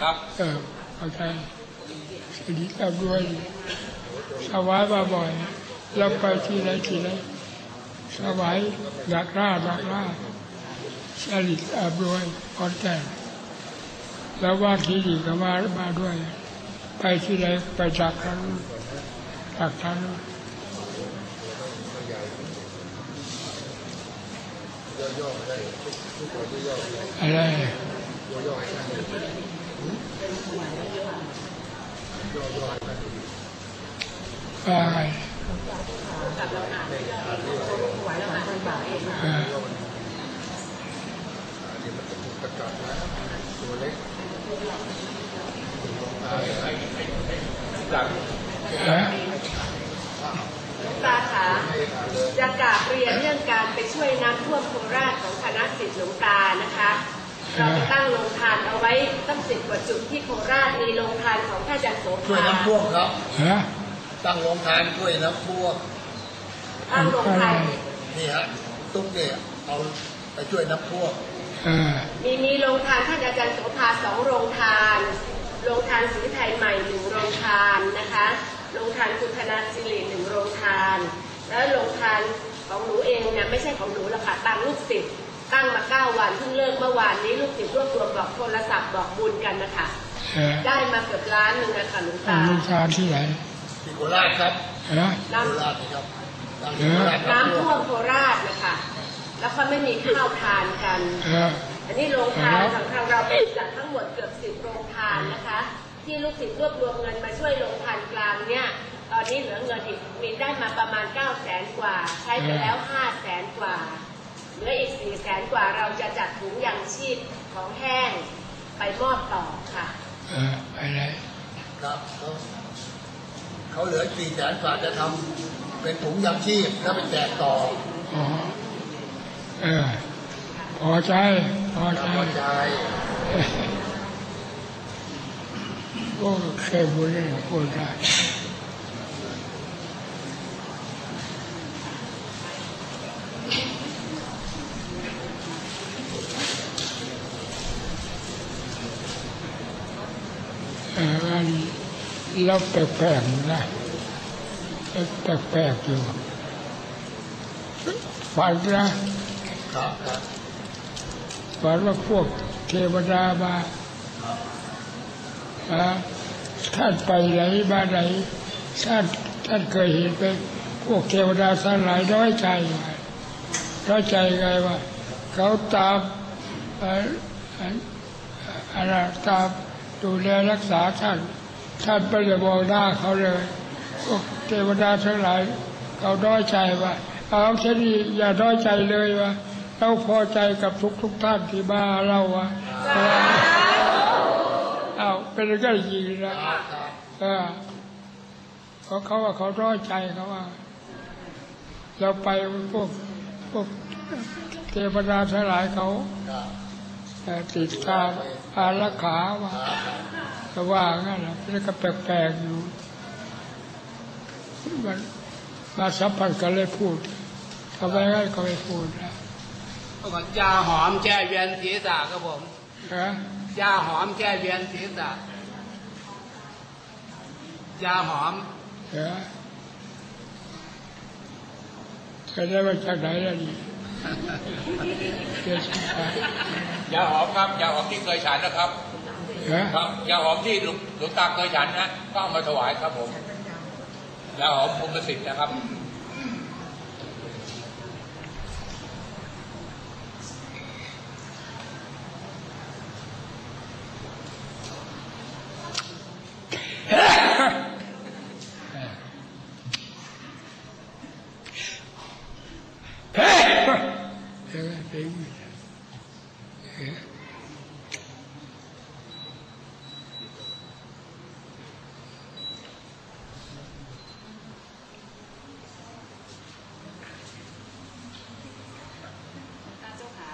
ครับเออเข้าใจสวัสดีครับด้วยสวายบ่อยแล้วไปที่ไหนที่ไหนสวายดักล่าดักล่าสลิดอาบด้วยคอนแก่นแล้วว่าที่ดีก็มามาด้วย ไปที่ไหนไปดักทั้งดักทั้งอะไร ไงเออจากเออตาขาจะกราบเรียนเรื่องการไปช่วยน้ำท่วมโคราชของคณะสิทธิ์หลวงตานะคะ เราไปตั้งโรงทานเอาไว้ตั้งสิบกว่าจุดที่โคราชมีโรงทานของท่านอาจารย์โสช่วยภาน้ำท่วมครับเออตั้งโรงทานช่วยน้ำท่วมตั้งโรงทานนี่ฮะตุ๊กเนี่ยเอาไปช่วยน้ำท่วมเออมีมีโรงทานท่านอาจารย์โสภาสองโรงทาน โรงทานศรีไทยใหม่หนึ่งโรงทานนะคะ โรงทานคุณธนาสิริหนึ่งโรงทาน แล้วโรงทานของหนูเองเนี่ยไม่ใช่ของหนูหรอกค่ะตั้งลูกศิษย์ ตั้งมาเก้าวันเพิ่งเลิกเมื่อวานนี้ลูกศิษย์รวบรวมบอกโทรศัพท์บอกบุญกันนะคะเออได้มาเกือบล้านหนึ่งนะคะหลวงตั้ตางลูกทานที่ไหนที่โคราชครับเออโคน้ำราชนี่ครับตั้งที่โคราชน้ำท่วมโคราชนะคะแล้วเขาไม่มีข้าวทานกันเอออันนี้โรงทานของทางเราเป็นจัดทั้งหมดเกือบสิบโรงทานนะคะ ที่ลูกศิษย์รวบรวมเงินมาช่วยโรงทานกลางเนี่ยตอนนี้เหลือเงินอีกมีได้มาประมาณ9ก้าแสนกว่า ใช้ไปแล้ว5้าแสนกว่า เหลืออีก4ี่แสนกว่าเราจะจัดถุงยางชีพของแห้งไปมอบต่อค่ะเออไปไหนครับเขาเขาเหลือสี่แสนกว่าจะทำเป็นถุงยางชีพแล้วไปแจกต่ออ๋อเออพอใจพอคใจรับกระจายโอ้เคยบุญเลยพูดได้เอออัน เราแปลกๆนะแปลกๆอยู่ฝันนะครับครับฝันว่าพวกเทวดามาอ่าท่านไปไหนมาไหนท่านท่านเคยเห็นไปพวกเทวดาทั้งหลายน้อยใจไงน้อยใจไงว่าเขาตามอะไรตามดูแลรักษาท่าน ท่านไม่ได้มองหน้าเขาเลยพวกเทวดาทั้งหลายเขาน้อยใจว่าเอาเช่นนี้อย่าน้อยใจเลยว่าเราพอใจกับทุกทุกท่านที่มาเราอะเอาเป็นก็ยิงนะเออเพราเขาว่าเขาน้อยใจเขาว่า เราไปพวกพวกเทวดาทั้งหลายเขา ติดตาอารักขาว่าก็ว่างั้นแหละแล้วก็แปลกๆอยู่มันมาสัมผัสกันเลยพูดทำไมงั้นก็ไม่พูดนะยาหอมแก้เวียนศีรษะครับผมยาหอมแก้เวียนศีรษะยาหอมจะได้มาจากไหนล่ะนี่ ยยาหอมครับยาหอมที่เคยฉันนะครับฮะครับยาหอมที่หลวงหลวงตาเคยฉันนะก็เอามาถวายครับผมยาหอมภูมิสิทธิ์นะครับ เฮ้ยเฮ้ยเฮ้ยเฮ้ย ตาเจ้าขา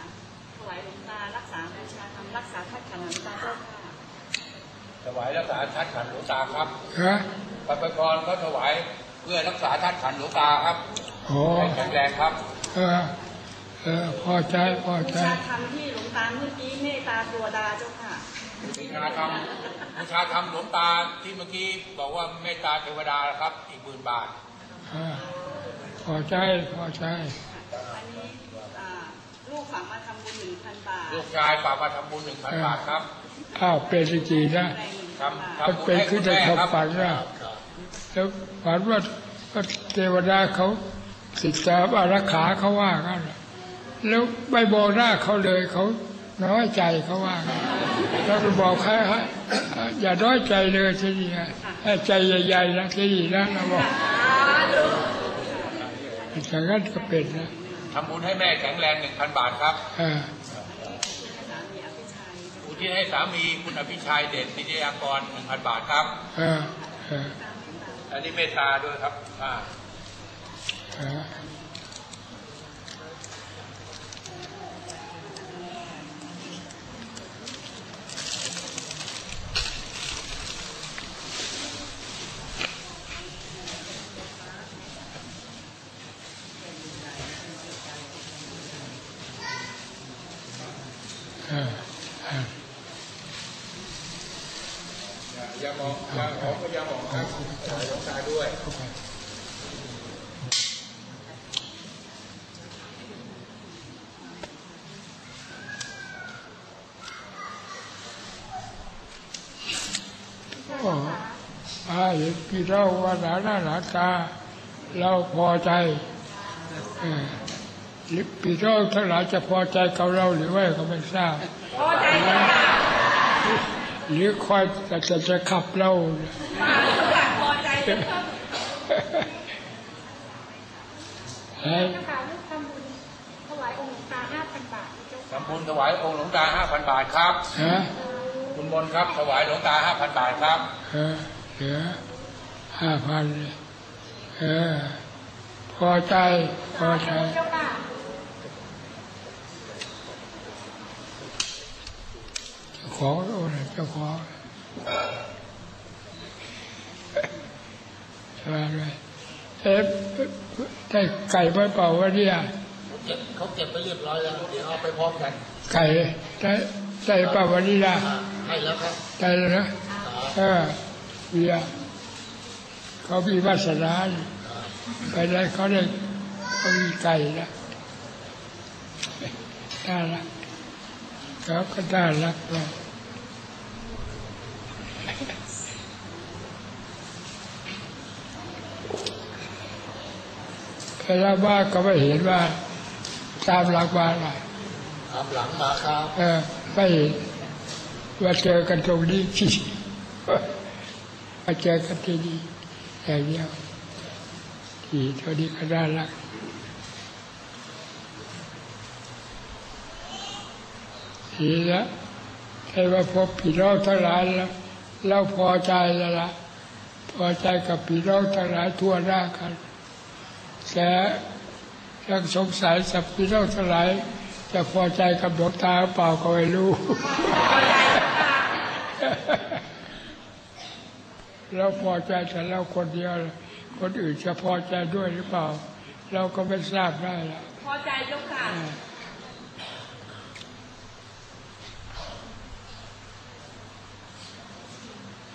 ถวายหลวงตารักษาบูชาธรรมรักษาทัดขันหลวงตาเจ้าค่ะ ถวายรักษาทัดขันหลวงตาครับฮะพระประกรก็ถวายเพื่อรักษาทัดขันหลวงตาครับโอ้ให้แข็งแรงครับ เออเออพอใจพอบูใจชาธรรมที่หลวงตาเมื่อกี้เมตตาตัวดาเจ้าค่ะบูชาธรรมบูชาธรรมหลวงตาที่เมื่อกี้บอกว่าเมตตาเทวดาครับ อีกหมื่นบาทอ่าพอใจพอใจอันนี้อ่าลูกฝากมาทำบุญหนึ่งพันบาท ลูกชายฝากมาทำบุญหนึ่งพันบาทครับอ้าวเป็นจริงๆนะ แรงหนึ่งคพัรับนบาทมันเป็นขึ้นในความฝันนะแล้วฝันว่าว่าเทวดาเขาสิทธาอารักขาเขาว่ากันน่ะแล้วไม่บอกหน้าเขาเลยเขาน้อยใจเขาว่ากันแล้วก็บอกให้ให้อย่าน้อยใจเลยทีนี้นะให้ใจใหญ่ๆนะทีนี้นะเราบอกอย่างนั้นก็เป็นนะทำบุญให้แม่แข็งแรงหนึ่งพันบาทครับ อ่า สามีอภิชัย อุ ทิศให้สามีคุณอภิชัยเด่นนิตยากรหนึ่งพันบาทครับอ่าอ่าอันนี้เมตตาด้วยครับอ่าอ่าอ่าอ่า อ ย่ามองอย่าของก็อย่ามองครับถวายหลงตาด้วยก็อาเห็นพี่เราว่าหนาหน้าหนาตา เราพอใจเออหรือพี่เราทั้งหลายจะพอใจกับเราหรือไม่ก็ไม่ทราบพอใจ หรือคอยจะจะจะขับเราพอใจเจ้าค่ะเฮ้ยเจ้าค่ะลูกทำบุญถวายองค์หลวงตาห้าพันบาทเจ้าค่ะทำบุญถวายองค์หลวงตาห้าพันบาทครับฮะคุณมนต์ครับถวายหลวงตาห้าพันบาทครับเออเหลือห้าพันเออพอใจพอใจ เจ้าค่ะ เจ้า ของโอ้ยเจ้าของสบายเลยเอ๊ะได้ไก่ไว้เปล่าวะเนี่ยเก็บเขาเก็บไปเรียบร้อยแล้วเดี๋ยวเอาไปพร้อมกัน ไก่ได้ได้เปล่าวะนี่นะอ่าให้แล้วครับได้แล้วนะเออเบียเขามีวาสนาไปได้เขาได้เขามีไก่ล้วน่ารักเขาก็น่ารักเลย เวลาบ้านก็ไม่เห็นว่า ตามหลักบ้านอะไรตามหลังมาครับ เออไม่เห็นว่าเจอกันตรงนี้ที่มาเจอกันที่นี่อย่างเดียวที่ตัวนี้ก็น่ารักทีละให้ว่าพบพี่น้องทั้งหลายแล้วเราพอใจแล้วละพอใจกับพี่น้องทั้งหลายทั่วหน้ากัน แต่ยังสงสัยสับพี่น้องทั้งหลายจะพอใจกับดวงตาหรือเปล่าก็ไม่รู้เราพอใจแต่เราคนเดียว คนอื่นจะพอใจด้วยหรือเปล่า เราก็ไม่ทราบได้ละพอใจเจ้าค่ะ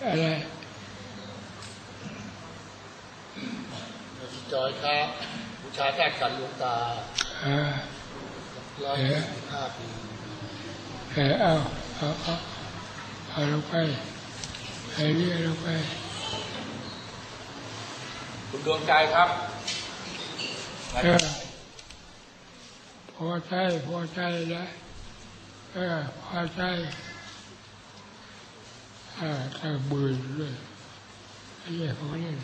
อะไร จอยครับบูชาแก้กันหลวงตาร้อยปีห้าปีเออเอาเอาเอาเอาลงไปเอาเรียลงไป คุณดวงใจครับเออพอใจพอใจแล้วเออพอใจเออถ้าบื่อเลยไอ้เหี้ยเขาเล่น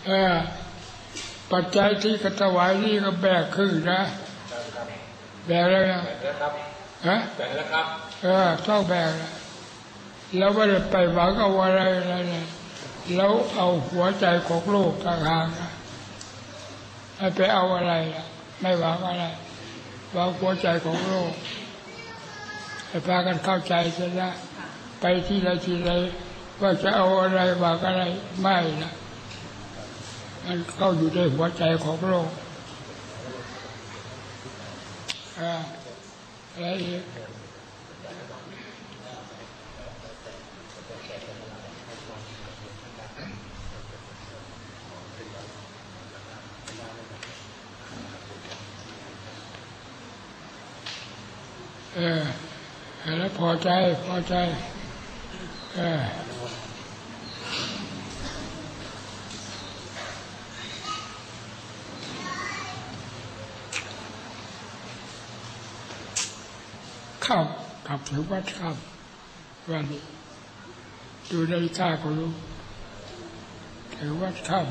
เออ ปัจจัยที่กระถวายนี่ก็แบกครึ่งนะแบกแล้วนะแบ่งแล้วครับฮะแบ่งแล้วครับเออต้องแบกนะแล้วไม่ได้ไปหวังเอาอะไรอะไรเลยแล้วเอาหัวใจของโลกต่างหากนะไม่ไปเอาอะไรล่ะไม่หวังอะไรหวังหัวใจของโลกให้พากันเข้าใจเสียนะไปที่ใดที่ใดว่าจะเอาอะไรหวังอะไรไม่นะ มันเข้าอยู่ในหัวใจของโลกอ่าอะไรอีกเออแล้วพอใจ พอใจ เออ ข้ามกลับถึงวัดข้ามวันนี้ดูนาฬิกาก็รู้ถึงวัดข้าม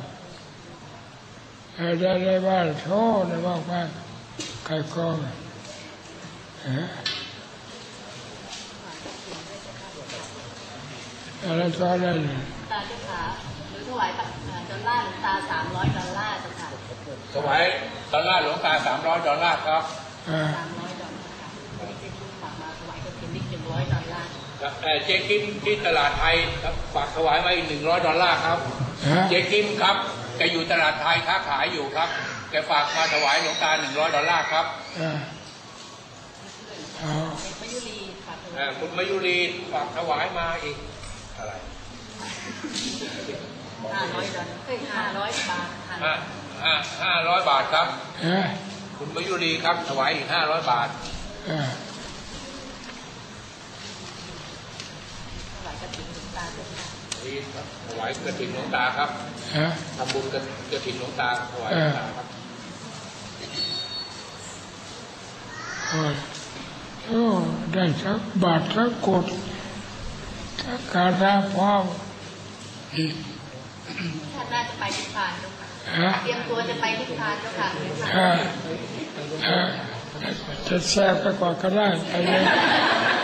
เออได้ได้บ้านโทษได้บ้างบ้างใครกองเอออะไรก็ได้เลยตาเจ้าขาหรือถวายดอลลาร์หลวงตาสามร้อยดอลลาร์เจ้าค่ะถวายดอลลาร์หลวงตาสามร้อยดอลลาร์ครับเออสาม เอ่อเจ๊กิมที่ตลาดไทยฝากถวายมาอีกหนึ่งร้อยดอลลาร์ครับเออเจ๊กิมครับแกอยู่ตลาดไทยค้าขายอยู่ครับแกฝากมาถวายหลวงตาหนึ่งร้อยดอลลาร์ครับเออเอาเด็กมยุรีฝากถวาเอ่อยคุณมายุรีฝากถวายมาอีกอะไรห้าร้อยดอลลาร์เอ้ยห้าร้อยบาทค่ะห้าห้าห้าร้อยบาทครับเออคุณมายุรีครับถวายอีกห้าร้อยบาท เออ ถวายกระถิ่ นหลวงตาเจ้าค่ะนี่ครับถวายกระถิ่นหลวงตาครับเออทำบุญกระกระถิ่นหลวงตาถวายหลวงตาครับโอ้ยโอ้ได้สักบาทสักกดสักการะพ่ออีกท่านน่าจะไปนิพพานเจ้าค่ะฮะเตรียมตัวจะไปนิพพานเจ้าค่ะเจ้าเอค่ะอเออจะแซ่บไปกว่าก็ได้ไปเลยเออเออถวายสองร้อย